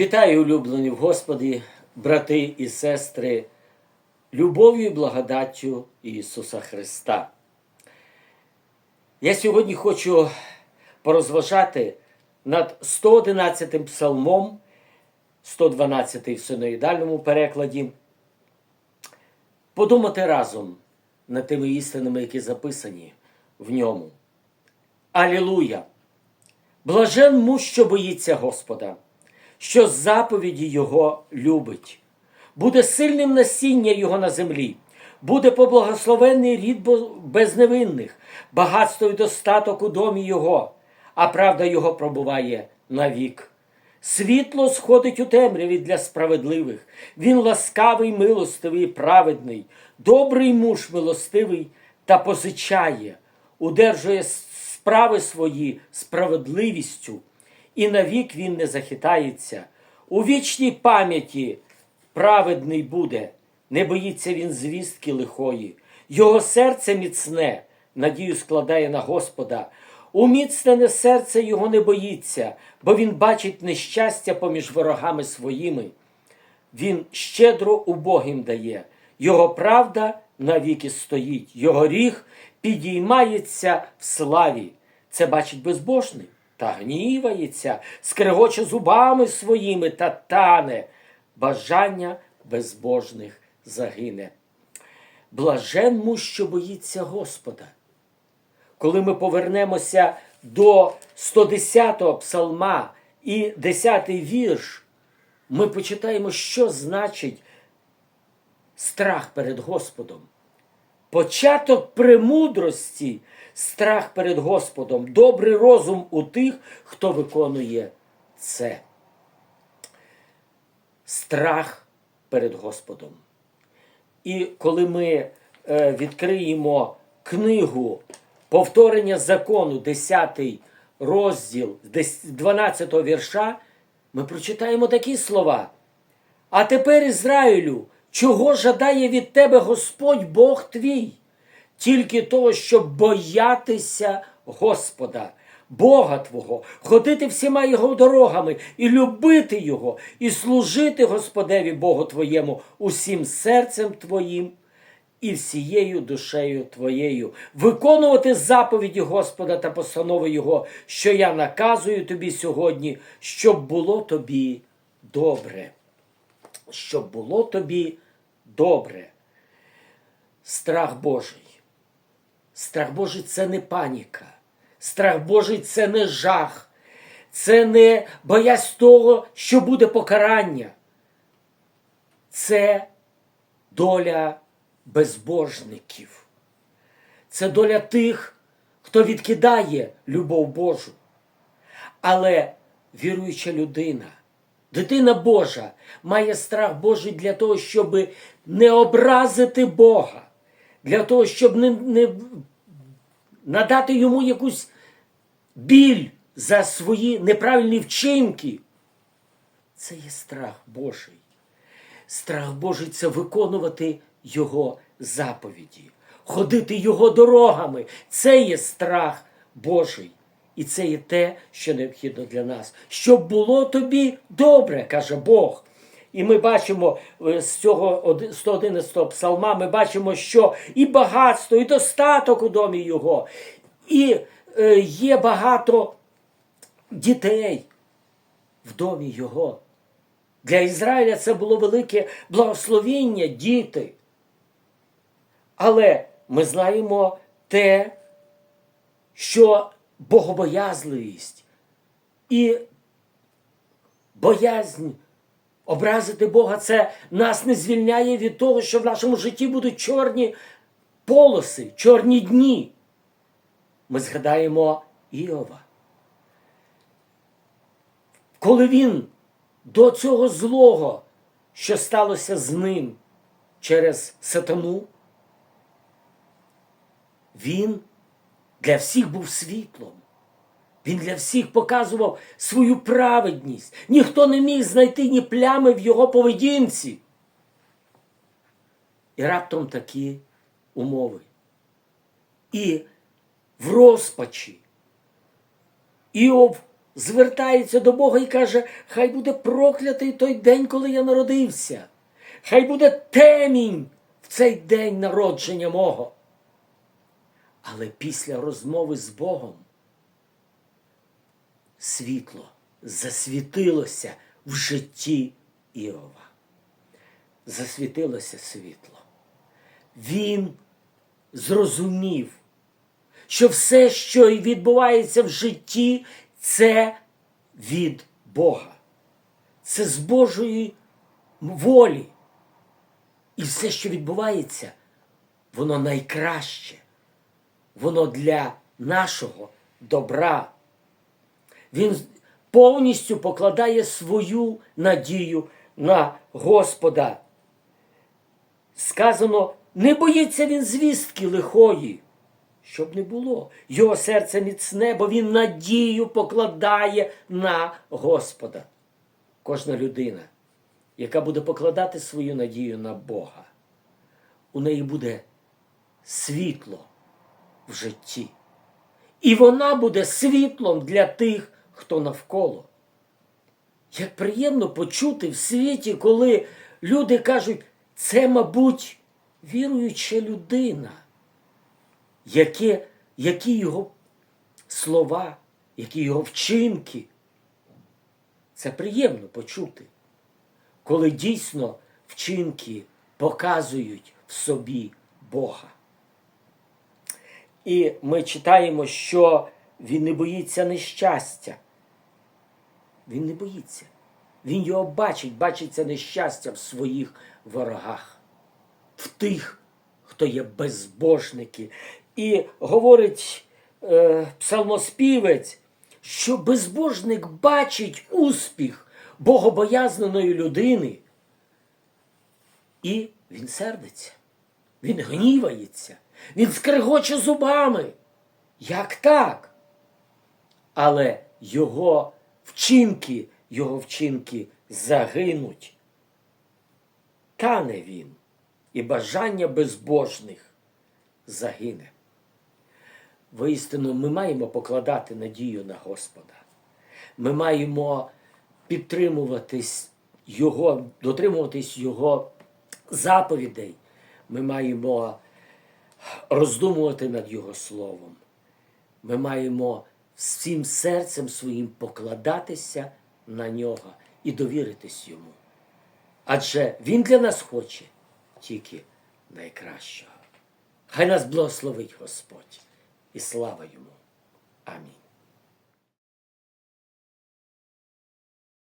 Вітаю, улюблені в Господі, брати і сестри, любов'ю і благодаттю Ісуса Христа. Я сьогодні хочу порозважати над 111 псалмом, 112 в синоїдальному перекладі, подумати разом над тими істинами, які записані в ньому. Алілуя! Блажен муж, що боїться Господа, що заповіді Його любить. Буде сильним насіння Його на землі, буде поблагословенний рід безневинних, багатство і достаток у домі Його, а правда Його пробуває навік. Світло сходить у темряві для справедливих. Він ласкавий, милостивий, праведний, добрий муж милостивий та позичає, удержує справи свої справедливістю, і навік він не захитається. У вічній пам'яті праведний буде, не боїться він звістки лихої. Його серце міцне, надію складає на Господа. Уміцнене серце його не боїться, бо він бачить нещастя поміж ворогами своїми. Він щедро убогим дає, його правда навіки стоїть, його ріг підіймається в славі. Це бачить безбожний та гнівається, скрегоче зубами своїми та тане. Бажання безбожних загине. Блажен муж, що боїться Господа коли ми повернемося до 110-го псалма і 10-й вірш, ми почитаємо, що значить страх перед Господом. Початок премудрості, страх перед Господом, добрий розум у тих, хто виконує це. Страх перед Господом. І коли ми е, відкриємо книгу повторення закону, 10 розділ, 12 вірша, ми прочитаємо такі слова. А тепер, Ізраїлю, чого жадає від тебе Господь Бог твій? Тільки того, щоб боятися Господа, Бога Твого, ходити всіма Його дорогами і любити Його, і служити Господеві Богу Твоєму усім серцем Твоїм і всією душею Твоєю, виконувати заповіді Господа та постанови Його, що я наказую тобі сьогодні, щоб було тобі добре. Щоб було тобі добре. Страх Божий. Страх Божий це не паніка. Страх Божий це не жах. Це не боязнь того, що буде покарання. Це доля безбожників. Це доля тих, хто відкидає любов Божу. Але віруюча людина, дитина Божа, має страх Божий для того, щоб не образити Бога, для того, щоб не, не надати йому якусь біль за свої неправильні вчинки. Це є страх Божий. Страх Божий це виконувати Його заповіді, ходити Його дорогами. Це є страх Божий. І це є те, що необхідно для нас. Щоб було тобі добре, каже Бог. І ми бачимо е, з цього оди- 111 псалма, ми бачимо, що і багатство, і достаток у домі Його, і е, є багато дітей в домі Його. Для Ізраїля це було велике благословіння, діти. Але ми знаємо те, що богобоязливість і боязнь образити Бога це нас не звільняє від того, що в нашому житті будуть чорні полоси, чорні дні. Ми згадаємо Іова. Коли він до цього злого, що сталося з ним через сатану, він для всіх був світлом. Він для всіх показував свою праведність. Ніхто не міг знайти ні плями в його поведінці. І раптом такі умови. І в розпачі Іов звертається до Бога і каже: Хай буде проклятий той день, коли я народився. Хай буде темінь в цей день народження мого. Але після розмови з Богом світло засвітилося в житті Іова. Засвітилося світло. Він зрозумів, що все, що відбувається в житті, це від Бога. Це з Божої волі. І все, що відбувається, воно найкраще. Воно для нашого добра. Він повністю покладає свою надію на Господа. Сказано, не боїться він звістки лихої, щоб не було. Його серце міцне, бо він надію покладає на Господа. Кожна людина, яка буде покладати свою надію на Бога, у неї буде світло в житті. І вона буде світлом для тих, хто навколо. Як приємно почути в світі, коли люди кажуть, це, мабуть, віруюча людина, які, які його слова, які його вчинки. Це приємно почути, коли дійсно вчинки показують в собі Бога. І ми читаємо, що він не боїться нещастя. Він не боїться. Він його бачить, бачить це нещастя в своїх ворогах, в тих, хто є безбожники. І говорить е, псалмоспівець, що безбожник бачить успіх богобоязненої людини, і він сердиться, він гнівається, він скрегоче зубами. Як так? Але його вчинки, його вчинки загинуть. Тане він, і бажання безбожних загине. Воістину, ми маємо покладати надію на Господа. Ми маємо підтримуватись Його, дотримуватись Його заповідей. Ми маємо роздумувати над Його Словом. Ми маємо всім серцем своїм покладатися на нього і довіритись йому. Адже Він для нас хоче тільки найкращого. Хай нас благословить Господь і слава йому. Амінь.